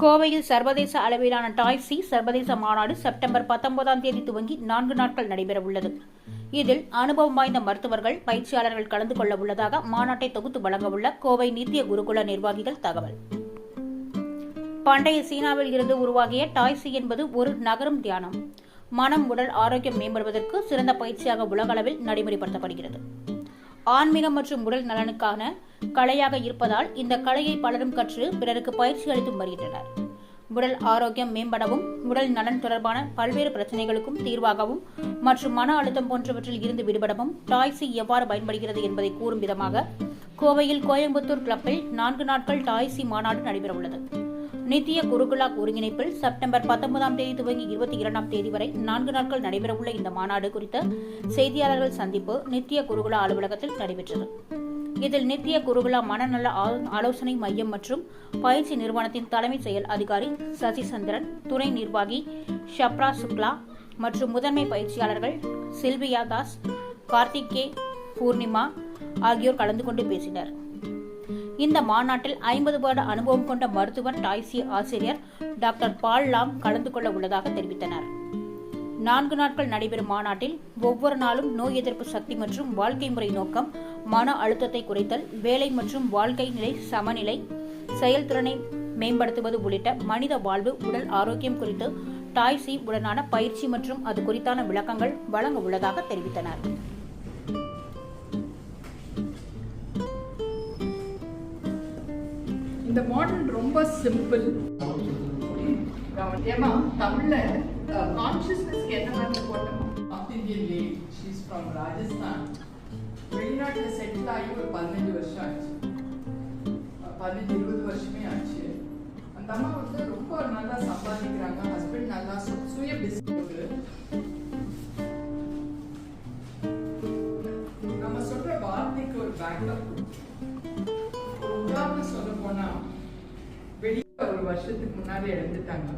கோவையில் சர்வதேச அளவிலான டாய் சி சர்வதேச மாநாடு செப்டம்பர் பத்தொன்பதாம் தேதி துவங்கி நான்கு நாட்கள் நடைபெற உள்ளது இதில் அனுபவம் வாய்ந்த மருத்துவர்கள் பயிற்சியாளர்கள் கலந்து கொள்ள உள்ளதாக மாநாட்டை தொகுத்து வழங்கவுள்ள கோவை நித்திய குருகுல நிர்வாகிகள் தகவல். பண்டைய சீனாவில் இருந்து உருவாகிய டாய் சி என்பது ஒரு நகரும் தியானம். மனம் உடல் ஆரோக்கியம் மேம்படுவதற்கு சிறந்த பயிற்சியாக உலகளவில் நடைமுறைப்படுத்தப்படுகிறது. ஆன்மீகம் மற்றும் உடல் நலனுக்கான கலையாக இருப்பதால் இந்த கலையை பலரும் கற்று பிறருக்கு பயிற்சி அளித்தும் வருகின்றனர். உடல் ஆரோக்கியம் மேம்படவும் உடல் நலன் தொடர்பான பல்வேறு பிரச்சனைகளுக்கும் தீர்வாகவும் மற்றும் மன அழுத்தம் போன்றவற்றில் இருந்து விடுபடவும் டாய்ஸி எவ்வாறு பயன்படுகிறது என்பதை கூறும் விதமாக கோவையில் கோயம்புத்தூர் கிளப்பில் நான்கு நாட்கள் டாய்ஸி மாநாடு நடைபெறவுள்ளது. நித்திய குருகுலா ஒருங்கிணைப்பில் செப்டம்பர் பத்தொன்பதாம் தேதி துவங்கி இருபத்தி இரண்டாம் தேதி வரை நான்கு நாட்கள் நடைபெறவுள்ள இந்த மாநாடு குறித்த செய்தியாளர்கள் சந்திப்பு நித்திய குருகுலா அலுவலகத்தில் நடைபெற்றது. இதில் நித்திய குருகுலா மனநல ஆலோசனை மையம் மற்றும் பயிற்சி நிறுவனத்தின் தலைமை செயல் அதிகாரி சசிசந்திரன் துணை நிர்வாகி ஷப்ரா சுக்லா மற்றும் முதன்மை பயிற்சியாளர்கள் சில்வியா தாஸ் கார்த்திக் கே பூர்ணிமா ஆகியோர் கலந்து கொண்டு பேசினர். இந்த மாநாட்டில் ஐம்பது வருட அனுபவம் கொண்ட மருத்துவர் டாய்சி ஆசிரியர் டாக்டர் பால் லாம் கலந்து கொள்ள உள்ளதாக தெரிவித்தனர். நான்கு நாட்கள் நடைபெறும் மாநாட்டில் ஒவ்வொரு நாளும் நோய் எதிர்ப்பு சக்தி மற்றும் வாழ்க்கை முறை நோக்கம் மன அழுத்தத்தை குறைத்தல் வேலை மற்றும் வாழ்க்கை நிலை சமநிலை செயல்திறனை மேம்படுத்துவது உள்ளிட்ட மனித வாழ்வு உடல் ஆரோக்கியம் குறித்து டாய்சி உடனான பயிற்சி மற்றும் அது குறித்தான விளக்கங்கள் வழங்க உள்ளதாக தெரிவித்தனர். இந்த மாடல் ரொம்ப சிம்பிள் ஏமா தமிழ்ல கான்ஷியஸ்னஸ்க்கு என்ன மாதிரி போட்டோம்? North Indian lady she's from Rajasthan வெளிநாட்டில் செட்டில் ஆகி ஒரு பதினஞ்சு வருஷம் ஆச்சு. பதினஞ்சு இருபது வருஷமே ஆச்சு. அந்த அம்மா வந்து ரொம்ப நல்லா சம்பாதிக்கிறாங்க. ஹஸ்பண்ட் நல்லா சுய பிஸ்னஸ் நம்ம சொல்ற வார்த்தைக்கு ஒரு பேக்கப் ஒரு உதாரணம் சொல்ல போனா வருஷத்துக்கு முன்னாடி இழந்துட்டாங்க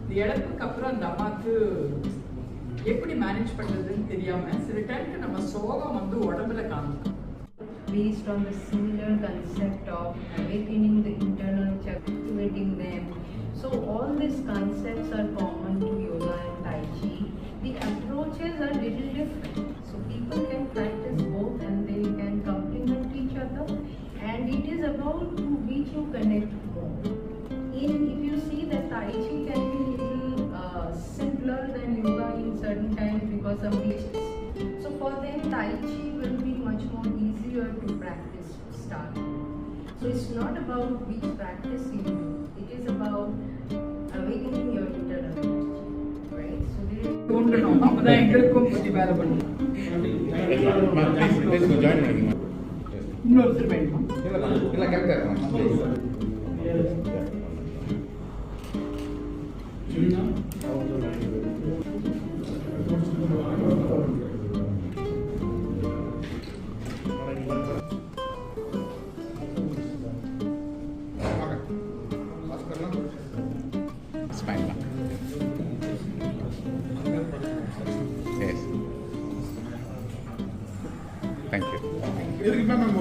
இந்த இழப்புக்கு அப்புறம் அந்த அம்மாக்கு எப்படி மேனேஜ் பண்றதுன்னு தெரியாம சில டைம்க்கு நம்ம சோகம் வந்து உடம்புல காணும் based on the similar concept of awakening the internal chakra, activating them. So all these concepts are common to yoga and tai chi. The approaches are little different. So people can practice both and they can complement each other. And it is about to which you connect was ambitious. So for them, Tai Chi will be much more easier to practice to start. So it's not about which practice you do. It is about awakening your inner right? So Yes. Thank you.